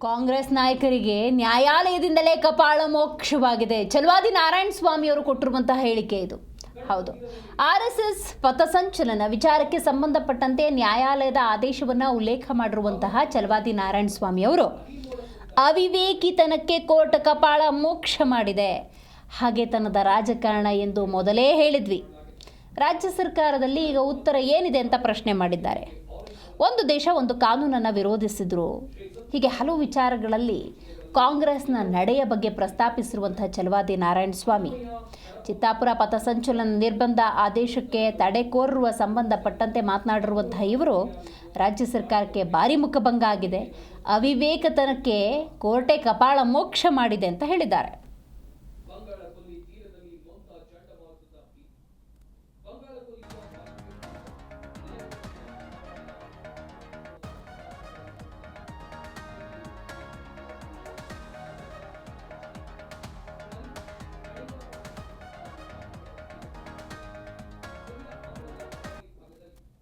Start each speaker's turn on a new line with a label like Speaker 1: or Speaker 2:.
Speaker 1: ಕಾಂಗ್ರೆಸ್ ನಾಯಕರಿಗೆ ನ್ಯಾಯಾಲಯದಿಂದಲೇ ಕಪಾಳ ಮೋಕ್ಷವಾಗಿದೆ. ಚಲವಾದಿ ನಾರಾಯಣ ಸ್ವಾಮಿ ಅವರು ಕೊಟ್ಟಿರುವಂತಹ ಹೇಳಿಕೆ ಇದು. ಹೌದು. ಆರ್ ಎಸ್ ಎಸ್ ಪಥಸಂಚಲನ ವಿಚಾರಕ್ಕೆ ಸಂಬಂಧಪಟ್ಟಂತೆ ನ್ಯಾಯಾಲಯದ ಆದೇಶವನ್ನು ಉಲ್ಲೇಖ ಮಾಡಿರುವಂತಹ ಚಲವಾದಿ ನಾರಾಯಣ ಸ್ವಾಮಿ ಅವರು, ಅವಿವೇಕಿತನಕ್ಕೆ ಕೋರ್ಟ್ ಕಪಾಳ ಮೋಕ್ಷ ಮಾಡಿದೆ. ಹಾಗೆ ತನ್ನದ ರಾಜಕಾರಣ ಎಂದು ಮೊದಲೇ ಹೇಳಿದ್ವಿ. ರಾಜ್ಯ ಸರ್ಕಾರದಲ್ಲಿ ಈಗ ಉತ್ತರ ಏನಿದೆ ಅಂತ ಪ್ರಶ್ನೆ ಮಾಡಿದ್ದಾರೆ. ಒಂದು ದೇಶ ಒಂದು ಕಾನೂನನ್ನು ವಿರೋಧಿಸಿದ್ರು. ಹೀಗೆ ಹಲವು ವಿಚಾರಗಳಲ್ಲಿ ಕಾಂಗ್ರೆಸ್ನ ನಡೆಯ ಬಗ್ಗೆ ಪ್ರಸ್ತಾಪಿಸಿರುವಂತಹ ಚಲವಾದಿ ನಾರಾಯಣ ಸ್ವಾಮಿ. ಚಿತ್ತಾಪುರ ಪಥಸಂಚಲನ ನಿರ್ಬಂಧ ಆದೇಶಕ್ಕೆ ತಡೆ ಕೋರುವ ಸಂಬಂಧಪಟ್ಟಂತೆ ಮಾತನಾಡಿರುವಂತಹ ಇವರು ರಾಜ್ಯ ಸರ್ಕಾರಕ್ಕೆ ಭಾರಿ ಮುಖಭಂಗ ಆಗಿದೆ. ಅವಿವೇಕತನಕ್ಕೆ ಕೋರ್ಟೆ ಕಪಾಳ ಮೋಕ್ಷ ಮಾಡಿದೆ ಅಂತ ಹೇಳಿದ್ದಾರೆ.